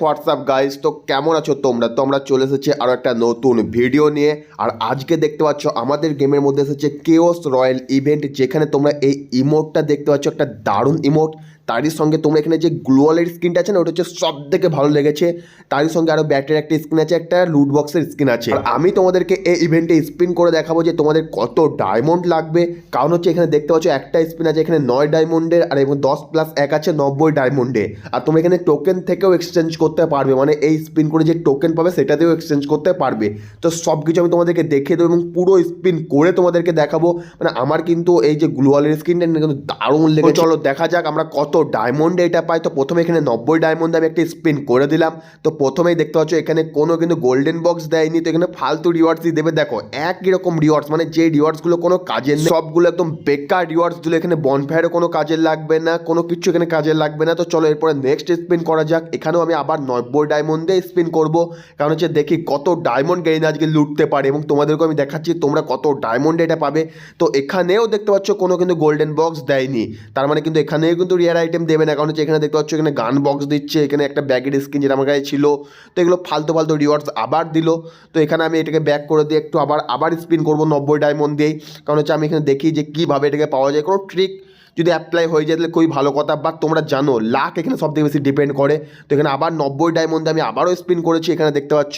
WhatsApp guys তো কেমন আছো তোমরা? তোমরা চলে এসেছে আরও একটা নতুন ভিডিও নিয়ে। আর আজকে দেখতে পাচ্ছ, আমাদের গেমের মধ্যে এসেছে কেওস রয়্যাল ইভেন্ট যেখানে তোমরা এই ইমোটটা দেখতে পাচ্ছ, একটা দারুণ ইমোট তারই সঙ্গে তোমরা এখানে যে গ্লোয়ালের স্ক্রিনটা আছে না ওটা হচ্ছে সব থেকে ভালো লেগেছে। তারই সঙ্গে আরও ব্যাটারির একটা স্ক্রিন আছে একটা লুট বক্সের স্ক্রিন আছে। আমি তোমাদেরকে এই ইভেন্টে স্পিন করে দেখাবো যে তোমাদের কত ডায়মন্ড লাগবে। কারণ হচ্ছে এখানে দেখতে পাচ্ছ একটা স্পিন আছে এখানে নয় ডায়মন্ডের আর এবং দশ প্লাস এক আছে নব্বই ডায়মন্ডে আর তোমরা এখানে টোকেন থেকেও এক্সচেঞ্জ করতে পারবে মানে এই স্পিন করে যে টোকেন পাবে সেটাতেও এক্সচেঞ্জ করতে পারবে। তো সব কিছু আমি তোমাদেরকে দেখিয়ে দেবো এবং পুরো স্পিন করে তোমাদেরকে দেখাবো। মানে আমার কিন্তু এই যে গ্লোয়ালের স্ক্রিনটা কিন্তু দারুণ লেগে চলো দেখা যাক আমরা কত ডায়মন্ডে এটা পাই, তো প্রথমে এখানে নব্বই ডায়মন্ডে আমি একটা স্পিন করে দিলাম। তো প্রথমেই দেখতে পাচ্ছ, এখানে কোনো কিন্তু গোল্ডেন বক্স দেয়নি, তো এখানে ফালতু রিওয়ার্ডসই দেবে। দেখো, একই রকম রিওয়ার্ডস মানে যে রিওয়ার্ডসগুলো কোনো কাজের নেই, সবগুলো একদম বেকার রিওয়ার্ডস দিলে এখানে বনফায়ারও কোনো কাজের লাগবে না, কোনো কিছু এখানে কাজের লাগবে না। তো চলো এরপরে নেক্সট স্পিন করা যাক, এখানেও আমি আবার নব্বই ডায়মন্ডে স্পিন করব। কারণ হচ্ছে দেখি কত ডায়মন্ড গেইন আজকে লুটতে পারে, এবং তোমাদেরকে আমি দেখাচ্ছি তোমরা কত ডায়মন্ডে এটা পাবে। তো এখানেও দেখতে পাচ্ছ, কোনো কিন্তু গোল্ডেন বক্স দেয়নি। তার মানে কিন্তু এখানেও কিন্তু রিয়ার আইটেম দেবে না। কারণ হচ্ছে এখানে দেখতে পাচ্ছ, এখানে গান বক্স দিচ্ছে, এখানে একটা ব্যাগের স্ক্রিন যেটা আমার কাছে ছিল। তো এগুলো ফালতু ফালতু রিওয়ার্ডস আবার দিল। তো এখানে আমি এটাকে ব্যাক করে দিয়ে একটু আবার আবার স্পিন করব নব্বই ডায়মন্ড দিয়েই। কারণ হচ্ছে আমি এখানে দেখি যে কীভাবে এটাকে পাওয়া যায়। কোনো ট্রিক যদি অ্যাপ্লাই হয়ে যায় তাহলে খুবই ভালো কথা। বাট তোমরা জানো লাখ এখানে সব থেকে বেশি ডিপেন্ড করে। তো এখানে আবার নব্বই ডায়মন্ডে আমি আবারও স্পিন করেছি এখানে দেখতে পাচ্ছ।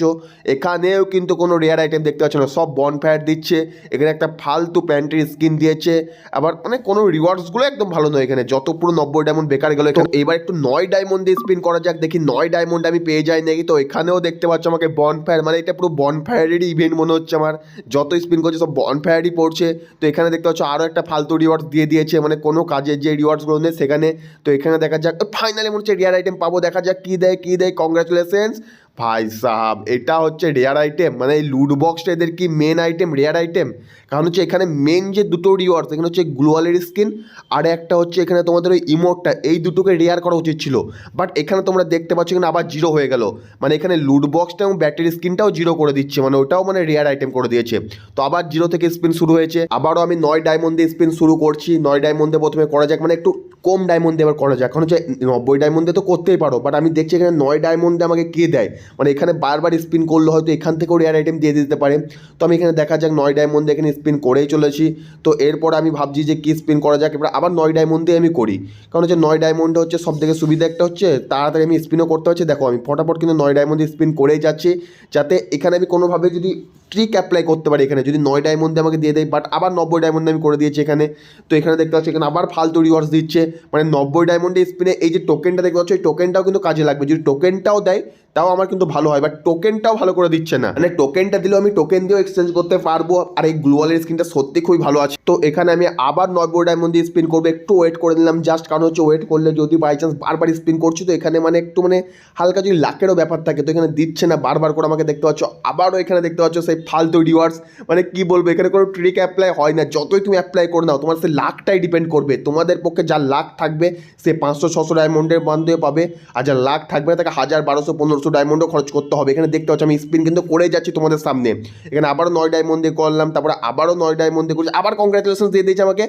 এখানেও কিন্তু কোনো রেয়ার আইটেম দেখতে পাচ্ছ না। সব বন ফায়ার দিচ্ছে। এখানে একটা ফালতু প্যান্টের স্কিন দিয়েছে। আবার মানে কোনো রিওয়ার্ডসগুলো একদম ভালো নয় এখানে। যত পুরো নব্বই ডায়মন্ড বেকার গেলো তো এবার একটু নয় ডায়মন্ড দিয়ে স্পিন করা যাক দেখি নয় ডায়মন্ড আমি পেয়ে যাই নাকি। তো এখানেও দেখতে পাচ্ছ আমাকে বন ফায়ার মানে এটা পুরো বন ফায়ারেরই ইভেন্ট মনে হচ্ছে আমার। যত স্পিন করছে সব বন ফায়ারই পড়ছে। তো এখানে দেখতে পাচ্ছ আরও একটা ফালতু রিওয়ার্ডস দিয়ে দিয়েছে। মানে কোনো কাজের যে রিওয়ার্ডসগুলো নেই সেখানে, তো এখানে দেখা যাক ফাইনালি মনে হচ্ছে রিয়ার আইটেম পাবো, দেখা যাক কী দেয় কী দেয় কংগ্রাচুলেশনস ভাই সাহাব, এটা হচ্ছে রেয়ার আইটেম মানে এই লুট বক্সটা এদের কি মেন আইটেম রেয়ার আইটেম কারণ হচ্ছে এখানে মেন যে দুটো রিওয়ার্ডস এখানে হচ্ছে গ্লোয়ালের স্কিন আর একটা হচ্ছে এখানে তোমাদের ওই ইমোটটা এই দুটোকে রেয়ার করা উচিত ছিল। বাট এখানে তোমরা দেখতে পাচ্ছ এখানে আবার জিরো হয়ে গেল। মানে এখানে লুট বক্সটা এবং ব্যাটারি স্কিনটাও জিরো করে দিচ্ছে মানে ওটাও মানে রেয়ার আইটেম করে দিয়েছে। তো আবার জিরো থেকে স্পিন শুরু হয়েছে। আবারও আমি নয় ডায়মন্ড দিয়ে স্পিন শুরু করছি। নয় ডায়মন্ডে প্রথমে করা যাক মানে একটু কম ডায়মন্ড দিয়ে এবার করা যাক। এখন হচ্ছে নব্বই ডায়মন্ডে তো করতেই পারো। বাট আমি দেখছি এখানে নয় ডায়মন্ডে আমাকে কে দেয়? মানে এখানে বারবার স্পিন করলে হয়তো এখান থেকেও রেয়ার আইটেম দিয়ে দিতে পারে। তো আমি এখানে দেখা যাক নয় ডায়মন্ডে এখানে স্পিন করেই চলেছি। তো এরপর আমি ভাবছি যে কী স্পিন করা যাক, এবার আবার নয় ডায়মন্ড দিয়ে আমি করি। কারণ হচ্ছে নয় ডায়মন্ডে হচ্ছে সব থেকে সুবিধা একটা হচ্ছে, তাড়াতাড়ি আমি স্পিনও করতে হচ্ছে দেখো আমি ফটাফট কিন্তু নয় ডায়মন্ডে স্পিন করেই যাচ্ছি, যাতে এখানে আমি কোনোভাবে যদি ট্রিক অ্যাপ্লাই করতে পারি এখানে, যদি নয় ডায়মন্ডে আমাকে দিয়ে দেয় বাট আবার নব্বই ডায়মন্ডে আমি করে দিয়েছি এখানে। তো এখানে দেখতে পাচ্ছি, এখানে আবার ফালতু রিওয়ার্স দিচ্ছে। মানে নব্বই ডায়মন্ডে স্পিনে এই যে টোকেনটা দেখতে পাচ্ছ, এই টোকেনটাও কিন্তু কাজে লাগবে। যদি টোকেনটাও দেয় তাও আমার কিন্তু ভালো হয় বাট টোকেনটাও ভালো করে দিচ্ছে না। মানে টোকেনটা দিলেও আমি টোকেন দিয়েও এক্সচেঞ্জ করতে পারব, আর এই গ্লোয়ালের স্ক্রিনটা সত্যি খুবই ভালো আছে। তো এখানে আমি আবার নব্বই ডায়মন্ড দিয়ে স্পিন করব, একটু ওয়েট করে নিলাম জাস্ট কারণ হচ্ছে ওয়েট করলে যদি বাই চান্স বারবার স্পিন করছি, তো এখানে মানে একটু মানে হালকা যদি লাকেরও ব্যাপার থাকে, তো এখানে দিচ্ছে না বারবার করে আমাকে দেখতে পাচ্ছ, আবারও এখানে দেখতে পাচ্ছ সেই ফালতু রিওয়ার্ডস মানে কি বলব, এখানে কোনো ট্রিক অ্যাপ্লাই হয় না, যতই তুমি অ্যাপ্লাই করে নাও তোমার সে লাখটাই ডিপেন্ড করবে। তোমাদের পক্ষে যার লাখ থাকবে, সে পাঁচশো, ছশো ডায়মন্ডের বান্ধবে পাবে, আর যার লাখ থাকবে তাকে হাজার, বারোশো পনেরোশো ডায়মন্ডও খরচ করতে হবে। এখানে দেখতে পাচ্ছ আমি স্পিন কিন্তু করেই যাচ্ছি তোমাদের সামনে। এখানে আবারও নয় ডায়মন্ড দিয়ে করলাম, তারপরে আবারও নয় ডায়মন্ড দিয়ে করছি। আবার কংগ্রাচুলেশন দিয়ে দিয়েছে আমাকে।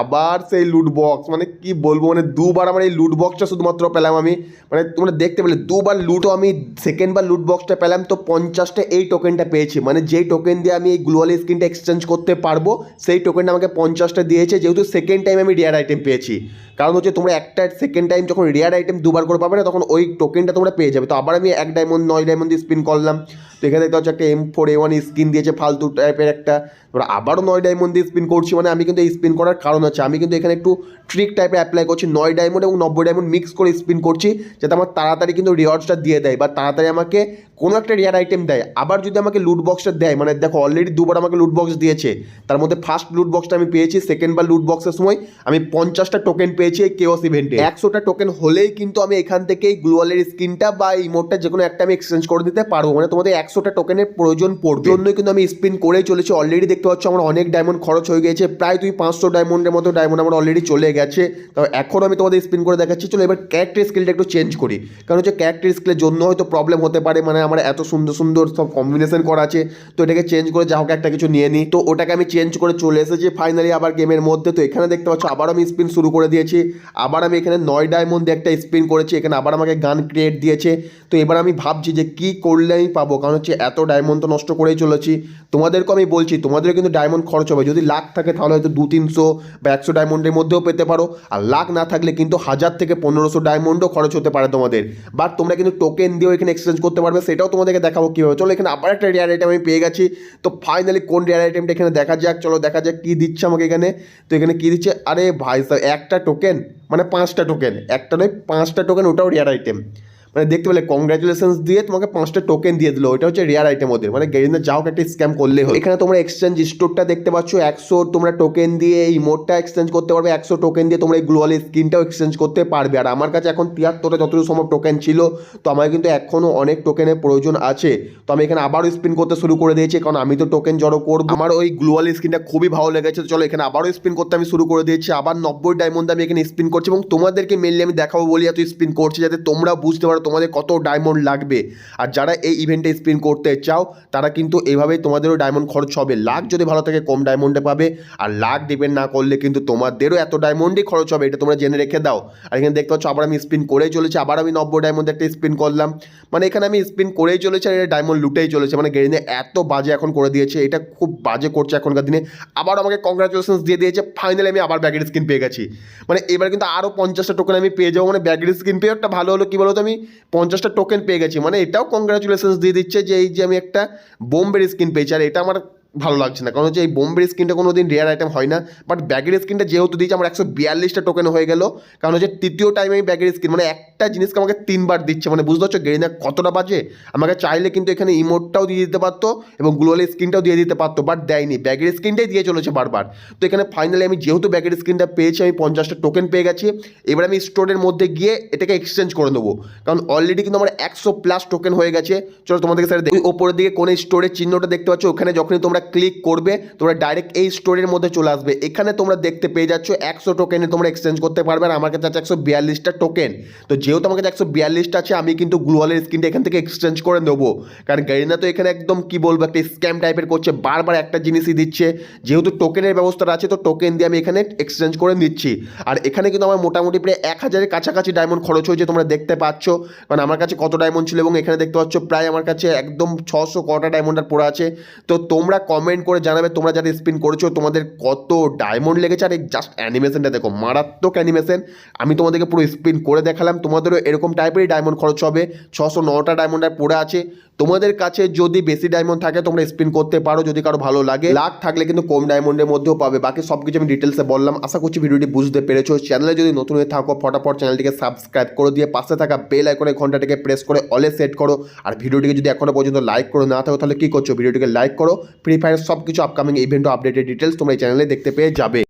আবার সেই লুট বক্স মানে কি বলব মানে দুবার আমার এই লুট বক্সটা শুধুমাত্র পেলাম আমি। মানে তোমরা দেখতে পেলে, দুবার লুটও আমি সেকেন্ড বার লুট বক্সটা পেলাম, তো পঞ্চাশটা এই টোকেনটা পেয়েছি। মানে যেই টোকেন দিয়ে আমি এই গ্লোয়াল স্ক্রিনটা এক্সচেঞ্জ করতে পারব, সেই টোকেনটা আমাকে পঞ্চাশটা দিয়েছে, যেহেতু সেকেন্ড টাইম আমি রেয়ার আইটেম পেয়েছি। কারণ হচ্ছে তোমরা একটা সেকেন্ড টাইম যখন রেয়ার আইটেম দুবার করে পাবে না, তখন ওই টোকেনটা তোমরা পেয়ে যাবে। তো আবার আমি এক ডায়মন্ড নয় ডায়মন্ড দিয়ে স্পিন করলাম। তো এখানে দেখতে হচ্ছে একটা M four A one skin দিয়েছে, ফালতু টাইপের একটা। এবার আবারও নয় ডায়মন্ড দিয়ে স্পিন করছি মানে আমি কিন্তু এই স্পিন করার কারণ আছে আমি কিন্তু এখানে একটু ট্রিক টাইপের অ্যাপ্লাই করছি, নয় ডায়মন্ড এবং নব্বই ডায়মন্ড মিক্স করে স্পিন করছি, যাতে আমার তাড়াতাড়ি কিন্তু রিওয়ার্ডসটা দিয়ে দেয় বা তাড়াতাড়ি আমাকে কোনো একটা রেয়ার আইটেম দেয়, আবার যদি আমাকে লুট বক্সটা দেয় মানে দেখো অলরেডি দুবার আমাকে লুট বক্স দিয়েছে, তার মধ্যে ফার্স্ট লুট বক্সটা আমি পেয়েছি সেকেন্ড বার লুট বক্সের সময় আমি পঞ্চাশটা টোকেন পেয়েছি এই কেওস ইভেন্টে একশোটা টোকেন হলেই কিন্তু আমি এখান থেকে এই গ্লোয়ালের স্কিনটা বা এই যে কোনো একটা আমি এক্সচেঞ্জ করে দিতে পারব মানে তোমাদের একশোটা টোকেনের প্রয়োজন পড়বে। জন্যই কিন্তু আমি স্পিন করেই চলেছি অলরেডি দেখতে পাচ্ছ আমার অনেক ডায়মন্ড খরচ হয়ে গেছে প্রায় তুই পাঁচশো ডায়মন্ডের মতো ডায়মন্ড আমার অলরেডি চলে গেছে। তো এখন আমি তোমাদের স্পিন করে দেখাচ্ছি, চলো এবার ক্যারেক্টার স্কিলটা একটু চেঞ্জ করি। কারণ হচ্ছে ক্যারেক্টার স্কিলের জন্য হয়তো প্রবলেম হতে পারে মানে আমার এত সুন্দর সুন্দর সব কম্বিনেশন করা আছে, তো এটাকে চেঞ্জ করে যা হোক একটা কিছু নিয়ে নিই। তো ওটাকে আমি চেঞ্জ করে চলে এসেছি ফাইনালি আবার গেমের মধ্যে। তো এখানে দেখতে পাচ্ছ, আবার আমি স্পিন শুরু করে দিয়েছি। আবার আমি এখানে নয় ডায়মন্ড একটা স্পিন করেছি, এখানে আবার আমাকে গান ক্রিয়েট দিয়েছে। তো এবার আমি ভাবছি যে কি করলে আমি পাবো? কারণ হচ্ছে এত ডায়মন্ড তো নষ্ট করেই চলেছি। তোমাদেরকে আমি বলছি, তোমাদেরও কিন্তু ডায়মন্ড খরচ হবে। যদি লাখ থাকে তাহলে হয়তো দু, তিনশো বা একশো ডায়মন্ডের মধ্যেও পেতে পারো। আর লাখ না থাকলে কিন্তু হাজার থেকে পনেরোশো ডায়মন্ডও খরচ হতে পারে তোমাদের। বাট তোমরা কিন্তু টোকেন দিয়েও এখানে এক্সচেঞ্জ করতে পারবে। সেটাও তোমাদেরকে দেখাবো কীভাবে। চলো, এখানে আবার একটা রেয়ার আইটেম আমি পেয়ে গেছি। তো ফাইনালি কোন রেয়ার আইটেমটা এখানে দেখা যাক? চলো, দেখা যাক কী দিচ্ছে আমাকে এখানে। তো এখানে কী দিচ্ছে? আরে ভাই সাহেব একটা টোকেন মানে পাঁচটা টোকেন একটা নয়, পাঁচটা টোকেন ওটাও রেয়ার আইটেম মানে দেখতে পেলে কংগ্রাচুলেশনস দিয়ে তোমাকে পাঁচটা টোকেন দিয়ে দিলো। ওটা হচ্ছে রেয়ার আইটেম ওদের। মানে গেরিনা যাও একটা স্ক্যাম করলে হয় এখানে তোমরা এক্সচেঞ্জ স্টোরটা দেখতে পাচ্ছ, একশো তোমরা টোকেন দিয়ে এই মোডটা এক্সচেঞ্জ করতে পারবে, একশো টোকেন দিয়ে তোমরা এই গ্লোয়াল স্কিনটাও এক্সচেঞ্জ করতে পারবে। আর আমার কাছে এখন তিয়াত্তরটা যতটুকু সম্ভব টোকেন ছিল, তো আমার কিন্তু এখনও অনেক টোকেনের প্রয়োজন আছে। তো আমি এখানে আবারও স্পিন করতে শুরু করে দিয়েছি, কারণ আমি তো টোকেন জড়ো করব। আমার ওই গ্লোয়াল স্কিনটা খুবই ভালো লেগেছে। চলো, এখানে আবারও স্পিন করতে আমি শুরু করে দিয়েছি। আবার নব্বই ডায়মন্ড আমি এখানে স্পিন করছি এবং তোমাদেরকে মেনলি আমি দেখাবো বলি এত স্পিন করছি, যাতে তোমরা বুঝতে পারো তোমাদের কত ডায়মন্ড লাগবে। আর যারা এই ইভেন্টে স্পিন করতে চাও, তারা কিন্তু এভাবেই তোমাদেরও ডায়মন্ড খরচ হবে। লাখ যদি ভালো থাকে কম ডায়মন্ডে পাবে, আর লাখ ডিপেন্ড না করলে কিন্তু তোমাদেরও এত ডায়মন্ডই খরচ হবে, এটা তোমরা জেনে রেখে দাও। আর এখানে দেখতে পাচ্ছ, আবার আমি স্পিন করেই চলেছি, আবার আমি নব্বই ডায়মন্ড একটা স্পিন করলাম। মানে এখানে আমি স্পিন করেই চলেছি, আর এটা ডায়মন্ড লুটেই চলেছে। মানে গেরিনে এত বাজে এখন করে দিয়েছে, এটা খুব বাজে করছে এখনকার দিনে। আবার আমাকে কংগ্রাচুলেশনস দিয়ে দিয়েছে ফাইনালি আমি আবার ব্যাগের স্কিন পেয়ে গেছি। মানে এবার কিন্তু আরও পঞ্চাশটা টোকেন আমি পেয়ে যাব মানে ব্যাগের স্কিন পেয়ে একটা ভালো হলো কি বলতো আমি? পঞ্চাশটা টোকেন পেয়ে গেছি। মানে এটাও কংগ্রাচুলেশনস দিয়ে দিচ্ছে যে এই যে আমি একটা বোম্বের স্কিন পেয়েছি। আর এটা আমার ভালো লাগছে না। কারণ হচ্ছে এই বোম্বের স্কিনটা কোনো দিন রেয়ার আইটেম হয় না। বাট ব্যাগের স্কিনটা যেহেতু দিয়েছে, আমার একশো বিয়াল্লিশটা টোকেন হয়ে গেল। কারণ হচ্ছে তৃতীয় টাইম আমি ব্যাগের স্কিন মানে একটা জিনিসকে আমাকে তিনবার দিচ্ছে। মানে বুঝতে পারছ গেরিনা কতটা বাজে? আমাকে চাইলে কিন্তু এখানে ইমোটটাও দিয়ে দিতে পারতো এবং গ্লোয়াল স্কিনটাও দিয়ে দিতে পারতো বাট দেয়নি। ব্যাগের স্কিনটাই দিয়ে চলেছে বারবার। তো এখানে ফাইনালি আমি যেহেতু ব্যাগের স্কিনটা পেয়েছি, আমি পঞ্চাশটা টোকেন পেয়ে গেছি। এবার আমি স্টোরের মধ্যে গিয়ে এটাকে এক্সচেঞ্জ করে নেব। কারণ অলরেডি কিন্তু আমার একশো প্লাস টোকেন হয়ে গেছে। চলো তোমাদেরকে স্যার ওপরের দিকে কোন স্টোরের চিহ্নটা দেখতে পাচ্ছ? ওখানে যখনই তোমরা ক্লিক করবে, তোমরা ডাইরেক্ট এই স্টোরের মধ্যে চলে আসবে। এখানে তোমরা দেখতে পেয়ে যাচ্ছ একশো টোকেনে তোমরা এক্সচেঞ্জ করতে পারবে, আর আমার কাছে আছে একশো বিয়াল্লিশটা টোকেন তো যেহেতু আমার কাছে একশো বিয়াল্লিশটা আছে, আমি কিন্তু গ্লোয়ালের স্ক্রিনটা এখান থেকে এক্সচেঞ্জ করে নেব। কারণ গাড়িনা তো এখানে একদম কি বলব, একটা স্ক্যাম টাইপের করছে, বারবার একটা জিনিসই দিচ্ছে। যেহেতু টোকেনের ব্যবস্থাটা আছে, তো টোকেন দিয়ে আমি এখানে এক্সচেঞ্জ করে নিচ্ছি। আর এখানে কিন্তু আমার মোটামুটি প্রায় এক হাজারের কাছাকাছি ডায়মন্ড খরচ হয়েছে, তোমরা দেখতে পাচ্ছ। কারণ আমার কাছে কত ডায়মন্ড ছিল, এবং এখানে দেখতে পাচ্ছ, প্রায় আমার কাছে একদম ছশো কটা ডায়মন্ড আর পড়ে আছে। তো তোমরা কমেন্ট করে জানাবে তোমরা যারা স্পিন করেছ, তোমাদের কত ডায়মন্ড লেগেছে, আর এই জাস্ট অ্যানিমেশনটা দেখো, মারাত্মক অ্যানিমেশন আমি তোমাদেরকে পুরো স্পিন করে দেখালাম, তোমাদেরও এরকম টাইপেরই ডায়মন্ড খরচ হবে। ছশো নটা ডায়মন্ড আর পড়ে আছে। তোমাদের কাছে যদি বেশি ডায়মন্ড থাকে, তোমরা স্পিন করতে পারো। যদি কারও ভালো লাগে, লাখ থাকলে কিন্তু কম ডায়মন্ডের মধ্যেও পাবে। বাকি সব কিছু আমি ডিটেলসে বললাম। আশা করছি ভিডিওটি বুঝতে পেরেছ। চ্যানেলে যদি নতুন হয়ে থাকো, ফটাফট চ্যানেলটিকে সাবস্ক্রাইব করে দিয়ে পাশে থাকা বেল আইকনের ঘন্টাটিকে প্রেস করে অলে সেট করো। আর ভিডিওটিকে যদি এখনও পর্যন্ত লাইক করে না থাকো, তাহলে কি করছ? ভিডিওটিকে লাইক করো। ফ্রি ফায়ার সব কিছু আপকামিং ইভেন্ট আপডেটেড ডিটেলস তোমরা এই চ্যানেলে দেখতে পেয়ে যাবে।